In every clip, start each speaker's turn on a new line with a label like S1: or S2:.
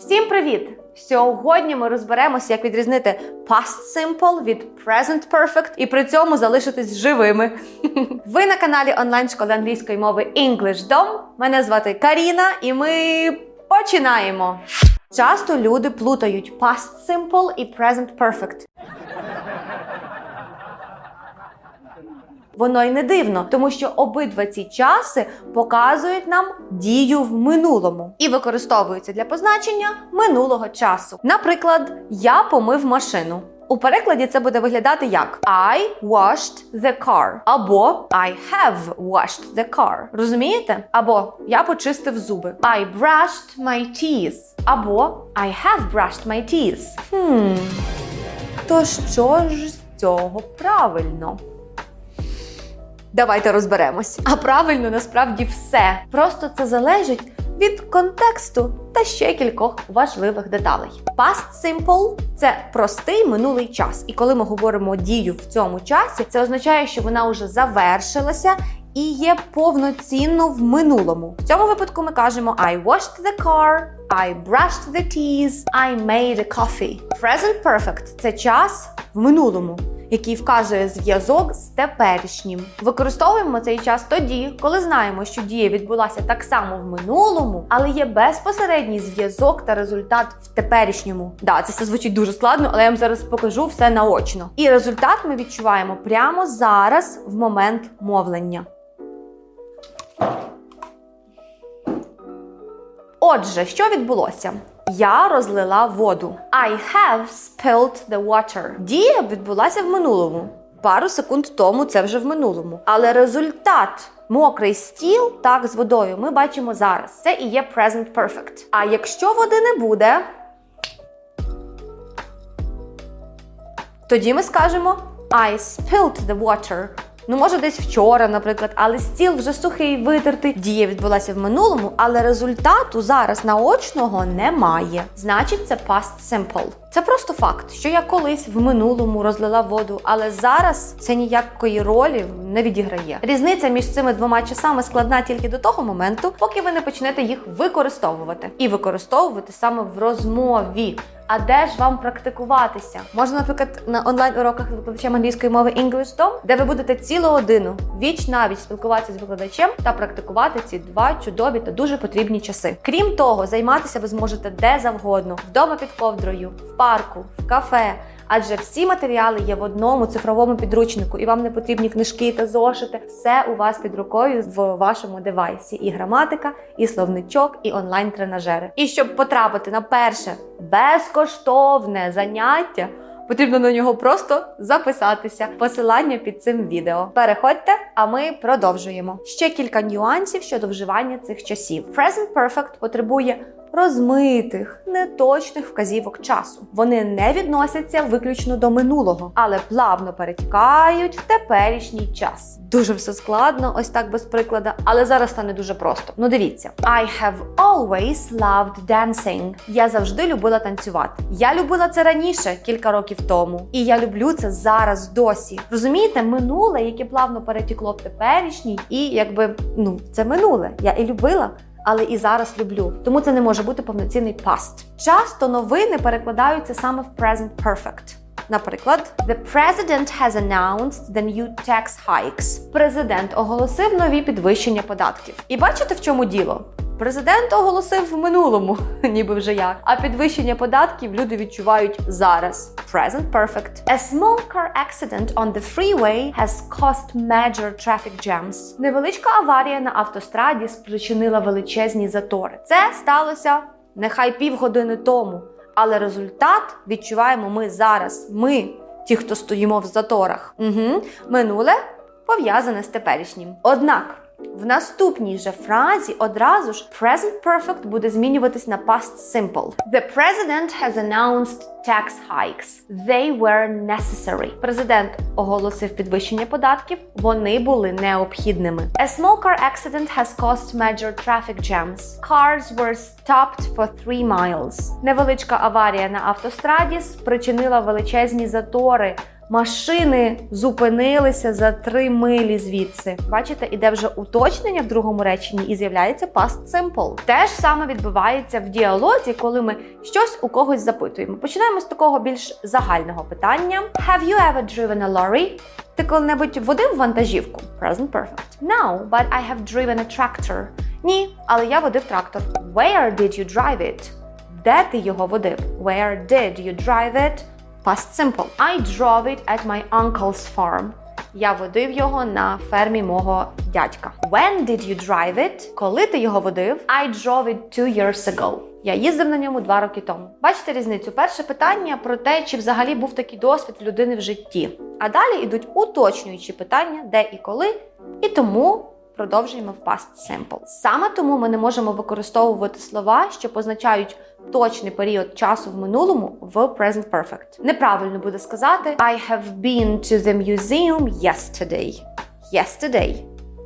S1: Всім привіт! Сьогодні ми розберемося, як відрізнити past simple від present perfect і при цьому залишитись живими. Ви на каналі онлайн школи англійської мови EnglishDom. Мене звати Каріна, і ми починаємо. Часто люди плутають past simple і present perfect. Воно й не дивно, тому що обидва ці часи показують нам дію в минулому і використовуються для позначення минулого часу. Наприклад, я помив машину. У перекладі це буде виглядати як I washed the car або I have washed the car. Розумієте? Або я почистив зуби. I brushed my teeth. Або I have brushed my teeth. Хм. То що ж з цього правильно? Давайте розберемось. А правильно насправді все. Просто це залежить від контексту та ще кількох важливих деталей. Past simple – це простий минулий час. І коли ми говоримо дію в цьому часі, це означає, що вона вже завершилася. І є повноцінно в минулому. В цьому випадку ми кажемо I washed the car, I brushed the teeth, I made a coffee. Present perfect – це час в минулому який вказує зв'язок з теперішнім. Використовуємо цей час тоді, коли знаємо, що дія відбулася так само в минулому, але є безпосередній зв'язок та результат в теперішньому. Да, це все звучить дуже складно, але я вам зараз покажу все наочно. І результат ми відчуваємо прямо зараз, в момент мовлення. Отже, що відбулося? Я розлила воду. I have spilled the water. Дія відбулася в минулому. Пару секунд тому це вже в минулому. Але результат мокрий стіл так з водою ми бачимо зараз. Це і є present perfect. А якщо води не буде, тоді ми скажемо I spilled the water. Ну, може, десь вчора, наприклад, але стіл вже сухий, витертий. Дія відбулася в минулому, але результату зараз наочного немає. Значить, це past simple. Це просто факт, що я колись в минулому розлила воду, але зараз це ніякої ролі не відіграє. Різниця між цими двома часами складна тільки до того моменту, поки ви не почнете їх використовувати і використовувати саме в розмові. А де ж вам практикуватися? Можна, наприклад, на онлайн-уроках з викладачем англійської мови English Dom, де ви будете цілу годину віч навіть спілкуватися з викладачем та практикувати ці два чудові та дуже потрібні часи. Крім того, займатися ви зможете де завгодно, вдома під ковдрою, парку, в кафе. Адже всі матеріали є в одному цифровому підручнику, і вам не потрібні книжки та зошити. Все у вас під рукою в вашому девайсі: і граматика, і словничок, і онлайн-тренажери. І щоб потрапити на перше безкоштовне заняття. Потрібно на нього просто записатися. Посилання під цим відео. Переходьте, а ми продовжуємо. Ще кілька нюансів щодо вживання цих часів. Present Perfect потребує розмитих, неточних вказівок часу. Вони не відносяться виключно до минулого, але плавно перетікають в теперішній час. Дуже все складно, ось так без прикладу, але зараз стане дуже просто. Ну дивіться, I have always loved dancing. Я завжди любила танцювати. Я любила це раніше, кілька років тому, і я люблю це зараз досі. Розумієте, минуле, яке плавно перетекло в теперішній, і якби ну це минуле. Я і любила але і зараз люблю. Тому це не може бути повноцінний past. Часто новини перекладаються саме в present perfect. Наприклад, The president has announced the new tax hikes. Президент оголосив нові підвищення податків. І бачите, в чому діло? Президент оголосив в минулому, ніби вже як. А підвищення податків люди відчувають зараз. Present perfect. A small car accident on the freeway has caused major traffic jams. Невеличка аварія на автостраді спричинила величезні затори. Це сталося нехай півгодини тому. Але результат відчуваємо ми зараз. Ми, ті, хто стоїмо в заторах. Угу. Минуле пов'язане з теперішнім. Однак. В наступній же фразі одразу ж present perfect буде змінюватись на past simple. The president has announced tax hikes. They were necessary. Президент оголосив підвищення податків. Вони були необхідними. A small car accident has caused major traffic jams. Cars were stopped for three miles. Невеличка аварія на автостраді спричинила величезні затори Машини зупинилися за три милі звідси. Бачите, іде вже уточнення в другому реченні і з'являється past simple. Те ж саме відбувається в діалозі, коли ми щось у когось запитуємо. Починаємо з такого більш загального питання: Have you ever driven a lorry? Ти коли-небудь водив вантажівку? Present perfect. No, but I have driven a tractor. Ні, але я водив трактор. Where did you drive it? Де ти його водив? Where did you drive it? Past simple. I drove it at my uncle's farm. Я водив його на фермі мого дядька. When did you drive it? Коли ти його водив? I drove it two years ago. Я їздив на ньому два роки тому. Бачите різницю? Перше питання про те, чи взагалі був такий досвід в людини в житті. А далі йдуть уточнюючі питання, де і коли, і тому продовжуємо в past simple. Саме тому ми не можемо використовувати слова, що позначають точний період часу в минулому в present perfect. Неправильно буде сказати I have been to the museum yesterday. Yesterday.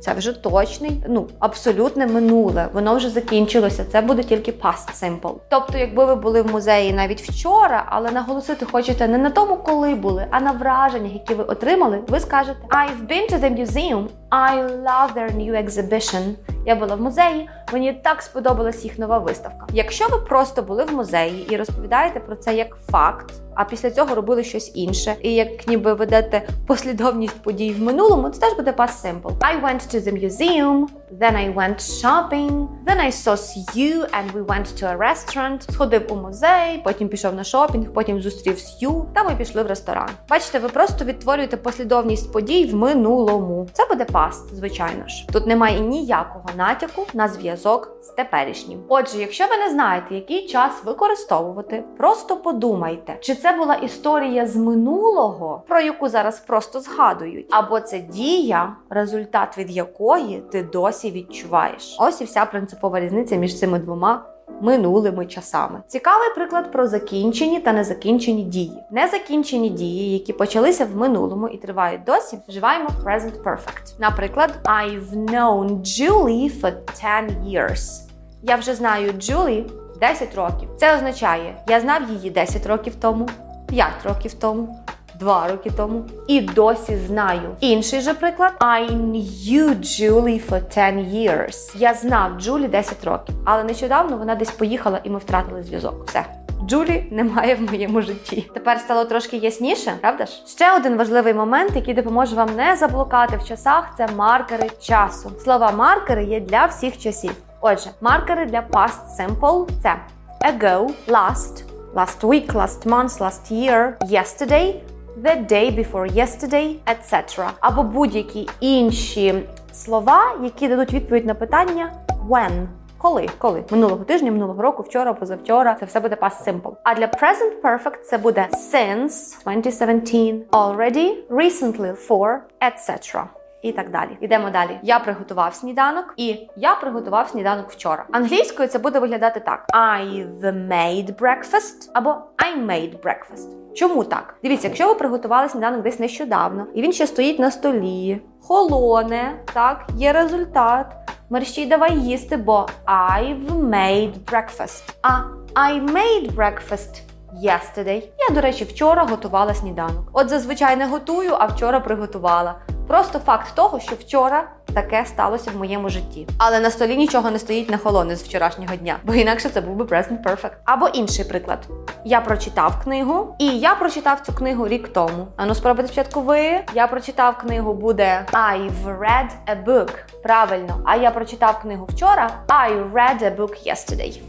S1: Це вже точний, ну абсолютне минуле. Воно вже закінчилося. Це буде тільки past simple. Тобто, якби ви були в музеї навіть вчора, але наголосити хочете не на тому, коли були, а на враженнях, які ви отримали, ви скажете I've been to the museum. I love their new exhibition. Я була в музеї, мені так сподобалась їх нова виставка. Якщо ви просто були в музеї і розповідаєте про це як факт, а після цього робили щось інше, і як ніби ведете послідовність подій в минулому, це теж буде past simple. I went to the museum, then I went shopping, then I saw Sue and we went to a restaurant. Сходив у музей, потім пішов на шопінг, потім зустрів Сью, та ми пішли в ресторан. Бачите, ви просто відтворюєте послідовність подій в минулому. Це буде past, звичайно ж. Тут немає ніякого натяку на зв'язок з теперішнім. Отже, якщо ви не знаєте, який час використовувати, просто подумайте, чи це була історія з минулого, про яку зараз просто згадують, або це дія, результат від якої ти досі відчуваєш. Ось і вся принципова різниця між цими двома. Минулими часами цікавий приклад про закінчені та незакінчені дії. Незакінчені дії, які почалися в минулому і тривають досі, вживаємо present perfect. Наприклад, I've known Julie for 10 years. Я вже знаю Джулі 10 років. Це означає, я знав її 10 років тому, 5 років тому. Два роки тому і досі знаю. Інший же приклад I knew Julie for 10 years. Я знав Джулі 10 років, але нещодавно вона десь поїхала і ми втратили зв'язок. Все. Джулі немає в моєму житті. Тепер стало трошки ясніше, правда ж? Ще один важливий момент, який допоможе вам не заблукати в часах, це маркери часу. Слова маркери є для всіх часів. Отже, маркери для past simple – це ago, last, last week, last month, last year, yesterday, the day before yesterday, etc. Або будь-які інші слова, які дадуть відповідь на питання when. Коли? Коли? Минулого тижня, минулого року, вчора, позавчора. Це все буде past simple. А для present perfect це буде since 2017, already, recently, for, etc. І так далі. Ідемо далі. Я приготував сніданок, і я приготував сніданок вчора. Англійською це буде виглядати так: I've made breakfast або I made breakfast. Чому так? Дивіться, якщо ви приготували сніданок десь нещодавно, і він ще стоїть на столі, холоне, так, є результат. Мерщій давай їсти, бо I've made breakfast. А I made breakfast yesterday. Я, до речі, вчора готувала сніданок. От зазвичай не готую, а вчора приготувала. Просто факт того, що вчора таке сталося в моєму житті. Але на столі нічого не стоїть на холоне з вчорашнього дня, бо інакше це був би present perfect. Або інший приклад. Я прочитав книгу, і я прочитав цю книгу рік тому. Ану, спробуйте спочатку ви. Я прочитав книгу буде I've read a book. Правильно. А я прочитав книгу вчора. I read a book yesterday.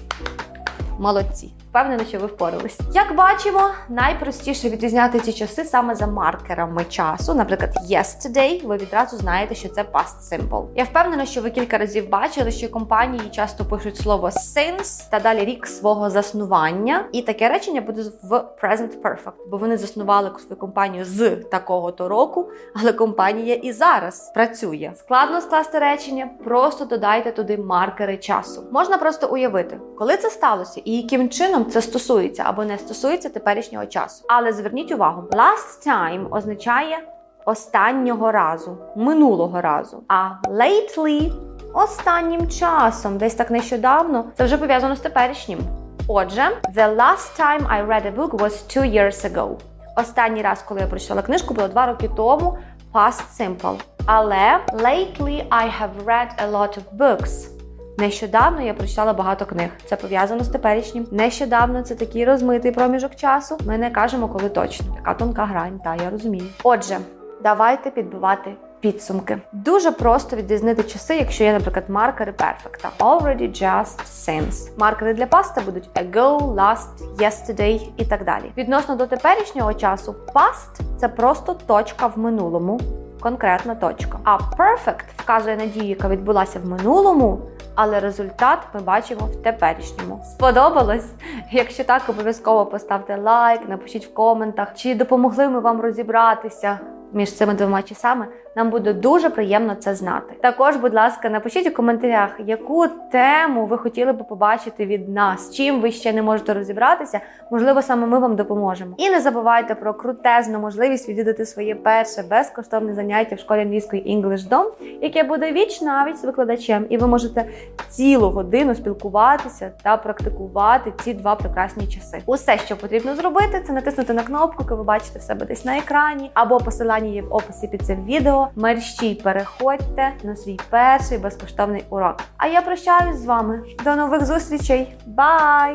S1: Молодці. Впевнена, що ви впорались. Як бачимо, найпростіше відрізняти ці часи саме за маркерами часу. Наприклад, yesterday, ви відразу знаєте, що це past simple. Я впевнена, що ви кілька разів бачили, що компанії часто пишуть слово since та далі рік свого заснування. І таке речення буде в present perfect, бо вони заснували свою компанію з такого-то року, але компанія і зараз працює. Складно скласти речення, просто додайте туди маркери часу. Можна просто уявити, коли це сталося і яким чином це стосується або не стосується теперішнього часу. Але зверніть увагу, last time означає останнього разу, минулого разу. А lately останнім часом, десь так нещодавно, це вже пов'язано з теперішнім. Отже, the last time I read a book was two years ago. Останній раз, коли я прочитала книжку, було два роки тому. Past Simple. Але lately I have read a lot of books. Нещодавно я прочитала багато книг. Це пов'язано з теперішнім. Нещодавно це такий розмитий проміжок часу. Ми не кажемо, коли точно. Така тонка грань, та я розумію. Отже, давайте підбивати підсумки. Дуже просто відрізнити часи, якщо є, наприклад, маркери перфекта. Already, just, since. Маркери для паста будуть ago, last, yesterday і так далі. Відносно до теперішнього часу, past – це просто точка в минулому. Конкретна точка. А perfect вказує на дію, яка відбулася в минулому, але результат ми бачимо в теперішньому. Сподобалось? Якщо так, обов'язково поставте лайк, напишіть в коментах, чи допомогли ми вам розібратися між цими двома часами. Нам буде дуже приємно це знати. Також, будь ласка, напишіть у коментарях, яку тему ви хотіли б побачити від нас, чим ви ще не можете розібратися. Можливо, саме ми вам допоможемо. І не забувайте про крутезну можливість відвідати своє перше безкоштовне заняття в школі англійської English Dom, яке буде віч навіть з викладачем, і ви можете цілу годину спілкуватися та практикувати ці два прекрасні часи. Усе, що потрібно зробити, це натиснути на кнопку, яку ви бачите в себе десь на екрані, або посилання є в описі під цим відео. Мерщій переходьте на свій перший безкоштовний урок. А я прощаюсь з вами. До нових зустрічей. Бай!